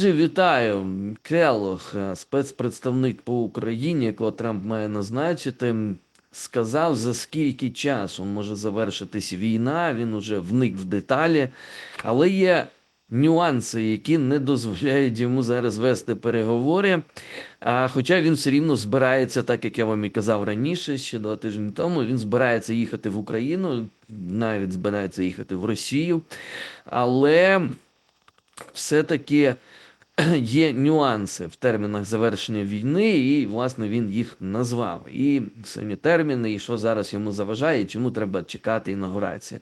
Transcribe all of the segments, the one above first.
Вітаю, Келох, е, спецпредставник по Україні, якого Трамп має назначити, сказав, за скільки часу може завершитись війна. Він уже вник в деталі, але є нюанси, які не дозволяють йому зараз вести переговори. А, хоча він все рівно збирається, так як я вам і казав раніше, ще два тижні тому, він збирається їхати в Україну, навіть збирається їхати в Росію. Але все-таки є нюанси в термінах завершення війни, і, власне, він їх назвав. І самі терміни, і що зараз йому заважає, і чому треба чекати інаугурації.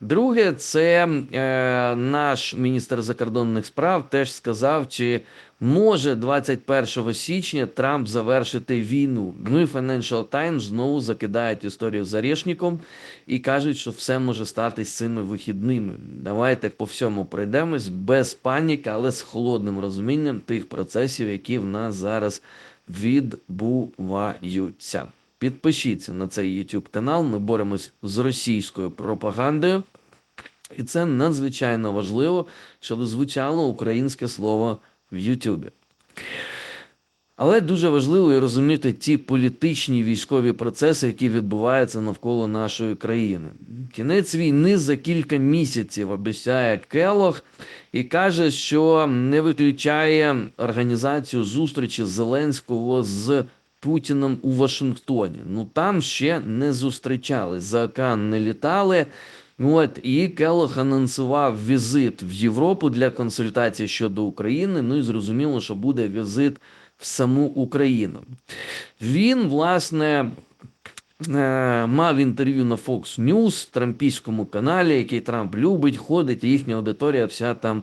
Друге, це е, наш міністр закордонних справ теж сказав, чи може 21 січня Трамп завершити війну. Ну і Financial Times знову закидають історію з Орешником і кажуть, що все може стати цими вихідними. Давайте по всьому пройдемось без паніки, але з холодним розумінням тих процесів, які в нас зараз відбуваються. Підпишіться на цей YouTube канал. Ми боремось з російською пропагандою. І це надзвичайно важливо, щоб звучало українське слово в Ютубі. Але дуже важливо і розуміти ті політичні військові процеси, які відбуваються навколо нашої країни. Кінець війни за кілька місяців обіцяє Келох і каже, що не виключає організацію зустрічі Зеленського з Путіном у Вашингтоні. Ну там ще не зустрічались, за океан не літали. От і Келох анонсував візит в Європу для консультацій щодо України. Ну і зрозуміло, що буде візит в саму Україну. Він, власне, е, мав інтерв'ю на Fox News, трампійському каналі, який Трамп любить, ходить, і їхня аудиторія вся там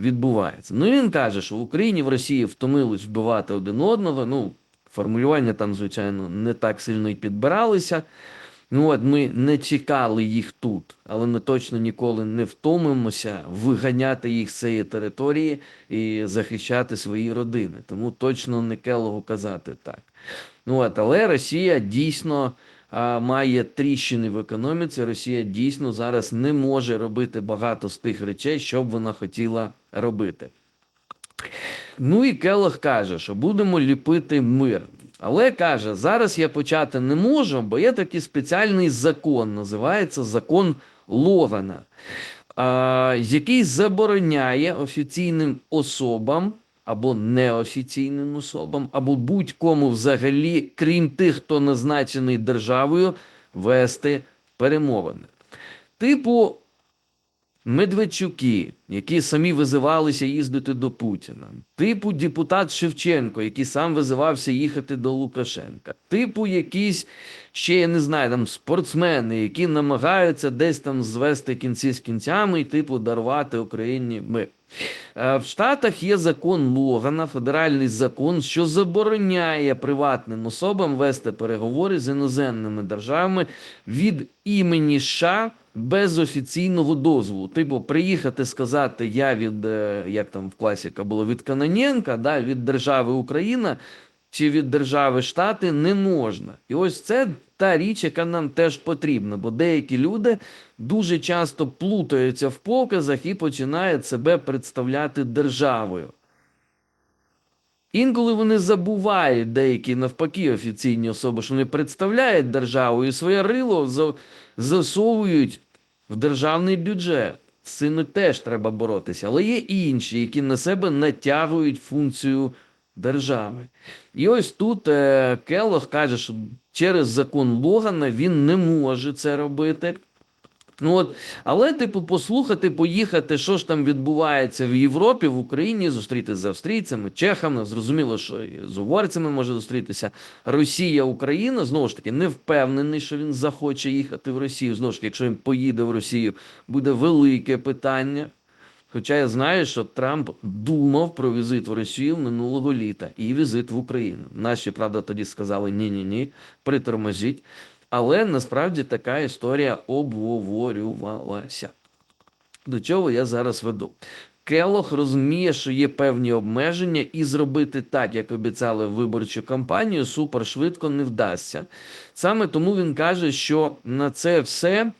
відбувається. Ну він каже, що в Україні в Росії втомились вбивати один одного. Ну, формулювання там, звичайно, не так сильно і підбиралися. Ну от ми не чекали їх тут, але ми точно ніколи не втомимося виганяти їх з цієї території і захищати свої родини. Тому точно не келого казати так. Ну от, але Росія дійсно а, має тріщини в економіці. Росія дійсно зараз не може робити багато з тих речей, що б вона хотіла робити. Ну і Келох каже, що будемо ліпити мир. Але каже, зараз я почати не можу, бо є такий спеціальний закон, називається закон Логана, а, який забороняє офіційним особам або неофіційним особам, або будь-кому взагалі, крім тих, хто назначений державою, вести перемовини. Типу, Медведчуки, які самі визивалися їздити до Путіна, типу депутат Шевченко, який сам визивався їхати до Лукашенка, типу якісь ще я не знаю, там спортсмени, які намагаються десь там звести кінці з кінцями і типу дарувати Україні мир. Е, В Штатах є закон Логана, федеральний закон, що забороняє приватним особам вести переговори з іноземними державами від імені США без офіційного дозволу. Типу, приїхати сказати, я від е, як там в класіка було від Каноненка, да, від держави Україна чи від держави Штати не можна. І ось це та річ, яка нам теж потрібна, бо деякі люди дуже часто плутаються в показах і починають себе представляти державою. Інколи вони забувають деякі навпаки офіційні особи, що вони представляють державу і своє рило засовують в державний бюджет. З цим теж треба боротися. Але є інші, які на себе натягують функцію держави. І ось тут е, Келлог каже, що через закон Логана він не може це робити. Ну от, але, типу, послухати, поїхати, що ж там відбувається в Європі, в Україні, зустрітися з австрійцями, чехами, зрозуміло, що з угорцями може зустрітися. Росія, Україна, знову ж таки, не впевнений, що він захоче їхати в Росію. Знову ж таки, якщо він поїде в Росію, буде велике питання. Хоча я знаю, що Трамп думав про візит в Росію минулого літа і візит в Україну. Наші, правда, тоді сказали ні-ні ні, притормозіть. Але насправді така історія обговорювалася. До чого я зараз веду? Келох розуміє, що є певні обмеження, і зробити так, як обіцяли виборчу кампанію, супер швидко не вдасться. Саме тому він каже, що на це все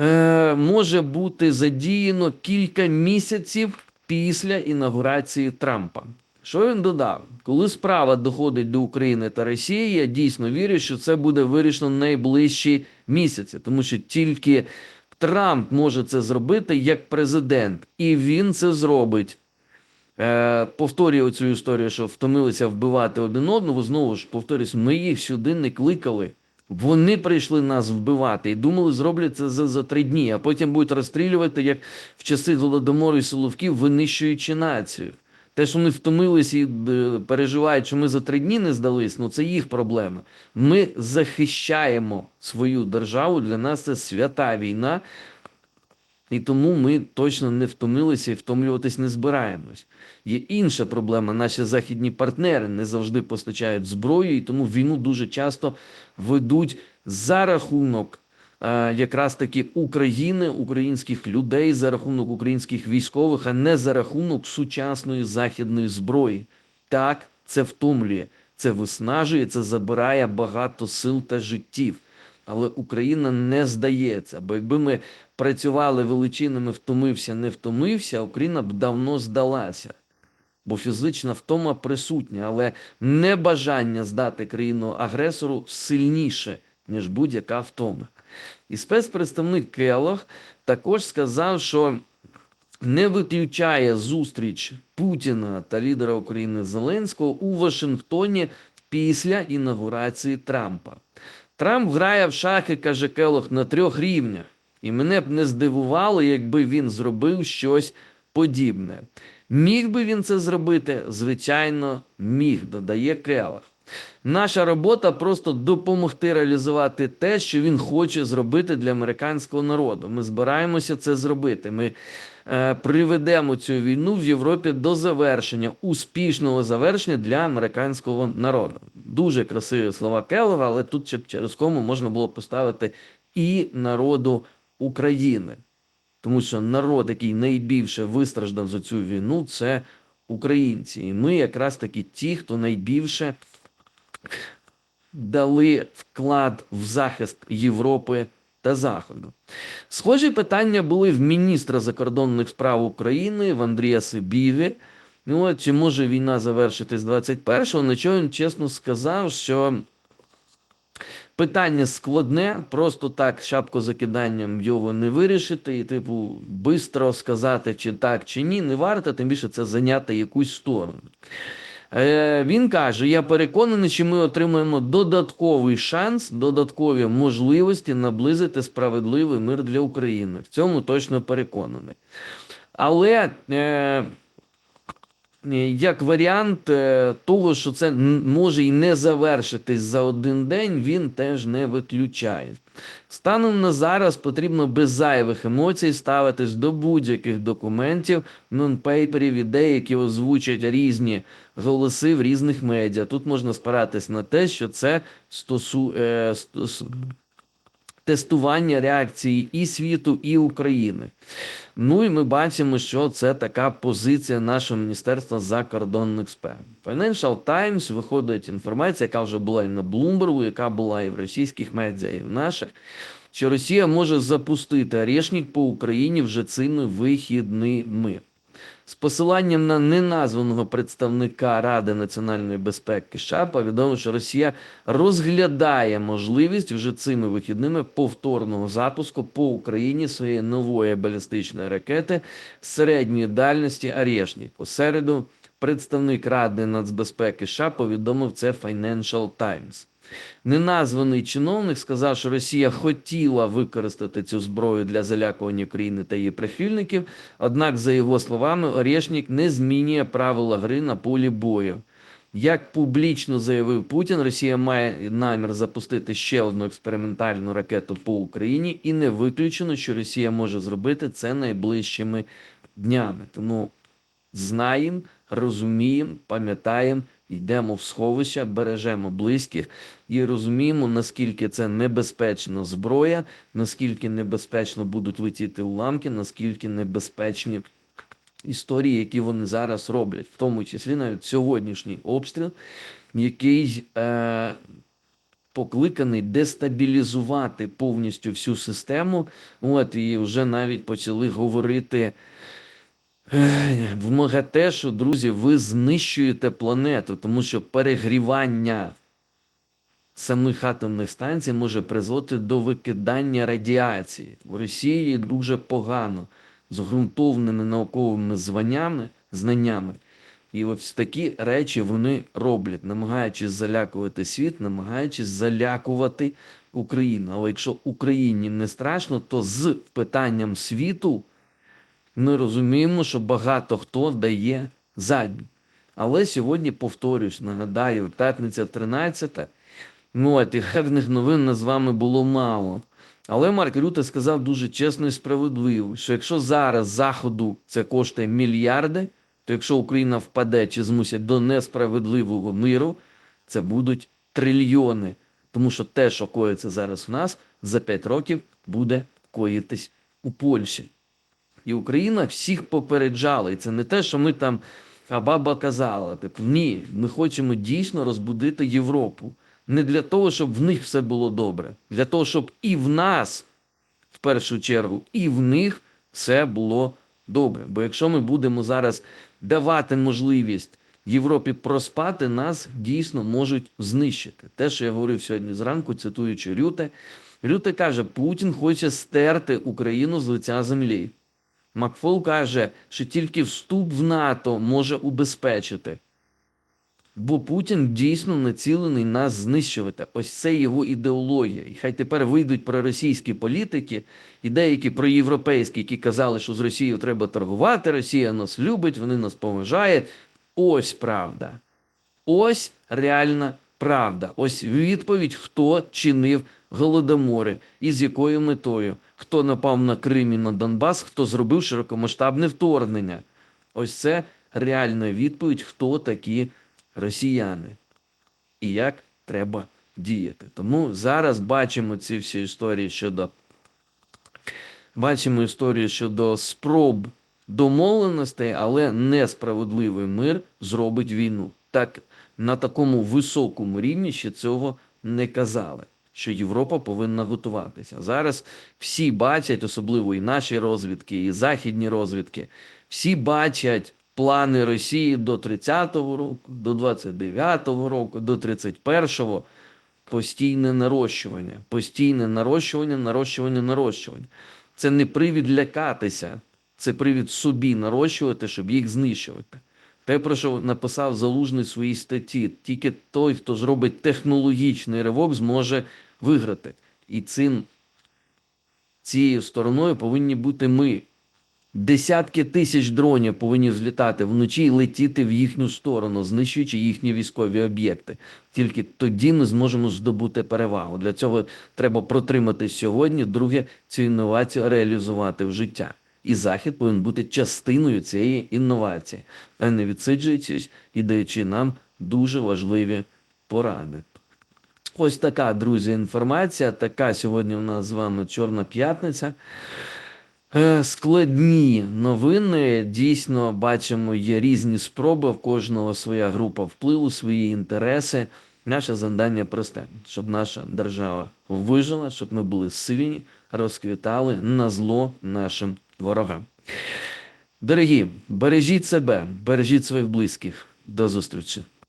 е, може бути задіяно кілька місяців після інаугурації Трампа. Що він додав? Коли справа доходить до України та Росії, я дійсно вірю, що це буде вирішено в найближчі місяці, тому що тільки Трамп може це зробити як президент, і він це зробить. Е, повторюю цю історію, що втомилися вбивати один одного. Знову ж повторюсь, ми їх сюди не кликали. Вони прийшли нас вбивати і думали, зроблять це за, за три дні, а потім будуть розстрілювати, як в часи Голодомору і Соловків, винищуючи націю. Те, що вони втомилися і е, переживають, що ми за три дні не здались, ну це їх проблема. Ми захищаємо свою державу. Для нас це свята війна, і тому ми точно не втомилися і втомлюватись не збираємось. Є інша проблема. Наші західні партнери не завжди постачають зброю, і тому війну дуже часто ведуть за рахунок якраз таки України, українських людей, за рахунок українських військових, а не за рахунок сучасної західної зброї. Так, це втомлює, це виснажує, це забирає багато сил та життів. Але Україна не здається, бо якби ми працювали величинами, втомився, не втомився, Україна б давно здалася. Бо фізична втома присутня, але небажання здати країну агресору сильніше, ніж будь-яка втома. І спецпредставник Келох також сказав, що не виключає зустріч Путіна та лідера України Зеленського у Вашингтоні після інаугурації Трампа. Трамп грає в шахи, каже Келох, на трьох рівнях. І мене б не здивувало, якби він зробив щось подібне. Міг би він це зробити? Звичайно, міг, додає Келах. Наша робота просто допомогти реалізувати те, що він хоче зробити для американського народу. Ми збираємося це зробити. Ми е, приведемо цю війну в Європі до завершення, успішного завершення для американського народу. Дуже красиві слова Келлера, але тут через кому можна було поставити і народу України. Тому що народ, який найбільше вистраждав за цю війну, це українці. І ми якраз таки ті, хто найбільше дали вклад в захист Європи та Заходу. Схожі питання були в міністра закордонних справ України в Андрія Сибіві. Ну, от, чи може війна завершитись 21-го? На чого він чесно сказав, що питання складне, просто так шапкозакиданням його не вирішити, і, типу, бистро сказати, чи так, чи ні, не варто, тим більше це зайняти якусь сторону. Е, він каже: я переконаний, що ми отримаємо додатковий шанс, додаткові можливості наблизити справедливий мир для України. В цьому точно переконаний. Але е, як варіант е, того, що це може і не завершитись за один день, він теж не виключає. Станом на зараз потрібно без зайвих емоцій ставитись до будь-яких документів, нонпейперів, ідей, які озвучать різні голоси в різних медіа. Тут можна спиратись на те, що це стосу, е, стос, тестування реакції і світу, і України. Ну і ми бачимо, що це така позиція нашого Міністерства закордонних справ. Financial Times виходить інформація, яка вже була і на Bloomberg, яка була і в російських медіа, і в наших, що Росія може запустити орешник по Україні вже цими вихідними. З посиланням на неназваного представника Ради національної безпеки США повідомив, що Росія розглядає можливість вже цими вихідними повторного запуску по Україні своєї нової балістичної ракети середньої дальності «Орешник». У середу представник Ради нацбезпеки США повідомив це Financial Times. Неназваний чиновник сказав, що Росія хотіла використати цю зброю для залякування України та її прихильників. Однак, за його словами, Орешник не змінює правила гри на полі бою. Як публічно заявив Путін, Росія має намір запустити ще одну експериментальну ракету по Україні, і не виключено, що Росія може зробити це найближчими днями. Тому знаємо, розуміємо, пам'ятаємо, йдемо в сховища, бережемо близьких і розуміємо, наскільки це небезпечна зброя, наскільки небезпечно будуть летіти уламки, наскільки небезпечні історії, які вони зараз роблять, в тому числі навіть сьогоднішній обстріл, який е, покликаний дестабілізувати повністю всю систему. От і вже навіть почали говорити Ех, Вмагате, що, друзі, ви знищуєте планету, тому що перегрівання самих атомних станцій може призводити до викидання радіації. В Росії дуже погано з ґрунтовними науковими званнями, знаннями. І ось такі речі вони роблять, намагаючись залякувати світ, намагаючись залякувати Україну. Але якщо Україні не страшно, то з питанням світу ми розуміємо, що багато хто дає задню. Але сьогодні, повторюсь, нагадаю, п'ятниця 13. Ну, а тих гарних новин нас з вами було мало. Але Марк Рюте сказав дуже чесно і справедливо, що якщо зараз Заходу це коштує мільярди, то якщо Україна впаде чи змусять до несправедливого миру, це будуть трильйони. Тому що те, що коїться зараз у нас, за 5 років буде коїтись у Польщі. І Україна всіх попереджала. І це не те, що ми там а казала. Типу, ні, ми хочемо дійсно розбудити Європу. Не для того, щоб в них все було добре, для того, щоб і в нас, в першу чергу, і в них все було добре. Бо якщо ми будемо зараз давати можливість Європі проспати, нас дійсно можуть знищити. Те, що я говорив сьогодні зранку, цитуючи Рюте, Рюте каже, Путін хоче стерти Україну з лиця землі. Макфол каже, що тільки вступ в НАТО може убезпечити. Бо Путін дійсно націлений нас знищувати. Ось це його ідеологія. І хай тепер вийдуть проросійські політики і деякі проєвропейські, які казали, що з Росією треба торгувати, Росія нас любить, вони нас поважають. Ось правда. Ось реальна правда. Ось відповідь, хто чинив голодомори і з якою метою, хто напав на Крим і на Донбас, хто зробив широкомасштабне вторгнення. Ось це реальна відповідь, хто такі росіяни і як треба діяти. Тому зараз бачимо ці всі історії щодо бачимо історію щодо спроб домовленостей, але несправедливий мир зробить війну. Так на такому високому рівні ще цього не казали. Що Європа повинна готуватися. Зараз всі бачать, особливо і наші розвідки, і західні розвідки, всі бачать плани Росії до 30-го року, до 29-го року, до 31-го. Постійне нарощування, постійне нарощування, нарощування, нарощування. Це не привід лякатися, це привід собі нарощувати, щоб їх знищувати. Те, про що написав Залужний своїй статті, тільки той, хто зробить технологічний ривок, зможе виграти. І цим цією стороною повинні бути ми. Десятки тисяч дронів повинні злітати вночі і летіти в їхню сторону, знищуючи їхні військові об'єкти. Тільки тоді ми зможемо здобути перевагу. Для цього треба протримати сьогодні. Друге, цю інновацію реалізувати в життя. І захід повинен бути частиною цієї інновації, а не відсиджуючись і даючи нам дуже важливі поради. Ось така, друзі, інформація. Така сьогодні у нас з вами Чорна п'ятниця. Е, Складні новини. Дійсно, бачимо, є різні спроби, в кожного своя група впливу, свої інтереси. Наше завдання просте, щоб наша держава вижила, щоб ми були сильні, розквітали на зло нашим ворогам. Дорогі, бережіть себе, бережіть своїх близьких. До зустрічі.